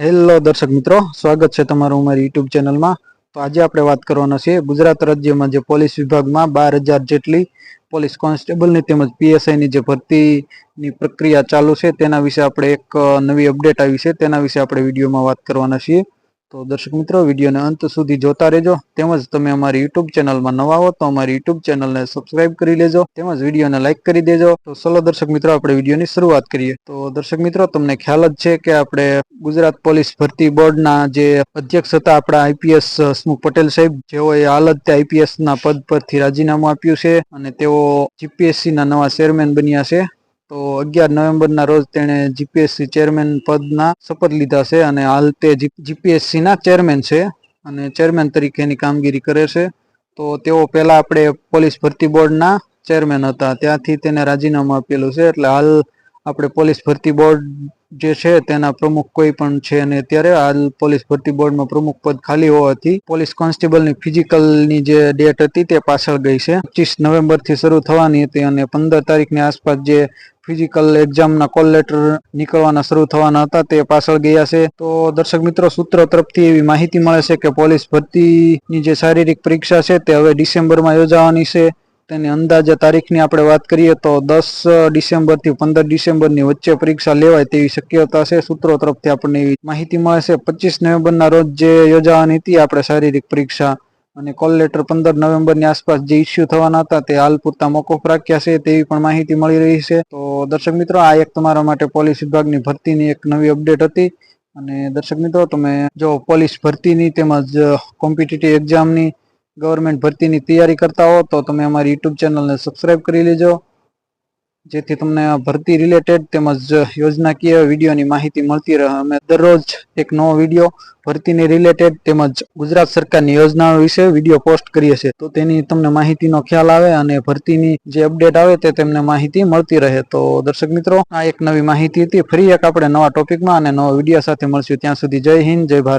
Hello દર્શક મિત્રો, સ્વાગત છે તમારું અમારી યુટ્યુબ ચેનલમાં. તો આજે આપણે વાત કરવાના છે ગુજરાત રાજ્યમાં જે પોલીસ વિભાગમાં બાર હજાર જેટલી પોલીસ કોન્સ્ટેબલની તેમજ પીએસઆઈની જે ભરતીની પ્રક્રિયા ચાલુ છે તેના વિશે આપણે એક નવી અપડેટ આવી છે. તેના વિશે આપણે વિડીયોમાં વાત કરવાના છીએ. તો દર્શક મિત્રો, વિડીયોને અંત સુધી જોતા રહેજો. તેમજ તમે અમારી યુટ્યુબ ચેનલમાં નવા હો તો અમારી યુટ્યુબ ચેનલને સબસ્ક્રાઇબ કરી લેજો. તેમજ વિડીયોને લાઇક કરી દેજો. તો ચલો દર્શક મિત્રો, આપણે વિડીયોની શરૂઆત કરીએ. તો દર્શક મિત્રો, તમને ખ્યાલ જ છે કે આપણે ગુજરાત પોલીસ ભરતી બોર્ડના જે અધ્યક્ષ હતા આપણા આઈપીએસ હસમુખ પટેલ સાહેબ, જેઓએ હાલ જ આઈપીએસ ના પદ પરથી રાજીનામું આપ્યું છે અને તેઓ જીપીએસસી ના નવા ચેરમેન બન્યા છે. તો અગિયાર નવેમ્બરના રોજ તેણે જીપીએસસી ચેરમેન પદના શપથ લીધા છે અને હાલ તે જીપીએસસી ના ચેરમેન છે અને ચેરમેન તરીકેની કામગીરી કરે છે. તો તેઓ પહેલા આપણે પોલીસ ભરતી બોર્ડના ચેરમેન હતા. ત્યાંથી તેને રાજીનામું આપેલું છે. એટલે હાલ આપણે પોલીસ ભરતી બોર્ડ જે છે તેના પ્રમુખ કોઈ પણ છે અને અત્યારે હાલ પોલીસ ભરતી બોર્ડમાં પ્રમુખ પદ ખાલી હોવાથી પોલીસ કોન્સ્ટેબલની ફિઝિકલની જે ડેટ હતી તે પાછળ ગઈ છે. પચીસ નવેમ્બરથી શરૂ થવાની હતી અને પંદર તારીખની આસપાસ જે ફિઝિકલ એક્ઝામના કોલ લેટર નીકળવાના શરૂ થવાના હતા, તે પાછળ ગયા છે. તો દર્શક મિત્રો, સૂત્રો તરફથી એવી માહિતી મળે છે કે પોલીસ ભરતીની જે શારીરિક પરીક્ષા છે, તે હવે ડિસેમ્બરમાં યોજાવાની છે. તેની અંદાજે તારીખની આપણે વાત કરીએ તો દસ ડિસેમ્બરથી પંદર ડિસેમ્બરની વચ્ચે પરીક્ષા લેવાય તેવી શક્યતા છે. સૂત્રો તરફથી આપણને એવી માહિતી મળે છે. પચીસ નવેમ્બરના રોજ જે યોજાવાની હતી, આપણે શારીરિક પરીક્ષા અને કોલ લેટર પંદર નવેમ્બરની આસપાસ જે ઇસ્યુ થવાના હતા તે હાલ પૂરતા મોકૂફ રાખ્યા છે તેવી પણ માહિતી મળી રહી છે. તો દર્શક મિત્રો, આ એક તમારા માટે પોલીસ વિભાગની ભરતીની એક નવી અપડેટ હતી. અને દર્શક મિત્રો, તમે જો પોલીસ ભરતીની તેમજ કોમ્પિટિટિવ એક્ઝામની ગવર્મેન્ટ ભરતીની તૈયારી કરતા હો તો તમે અમારી યુટ્યુબ ચેનલને સબસ્ક્રાઈબ કરી લેજો. જેથી તમને ભરતી રિલેટેડ તેમજ યોજનાકીય વિડીયોની માહિતી મળતી રહે. અમે દરરોજ એક નવો વીડિયો ભરતીની રિલેટેડ તેમજ ગુજરાત સરકારની યોજનાઓ વિશે વીડિયો પોસ્ટ કરીએ છીએ. તો તેની તમને માહિતીનો ખ્યાલ આવે અને ભરતીની જે અપડેટ આવે તે તેમને માહિતી મળતી રહે. તો દર્શક મિત્રો, આ એક નવી માહિતી હતી. ફરી એક આપણે નવા ટોપિકમાં અને નવા વીડિયો સાથે મળશું. ત્યાં સુધી જય હિન્દ, જય ભારત.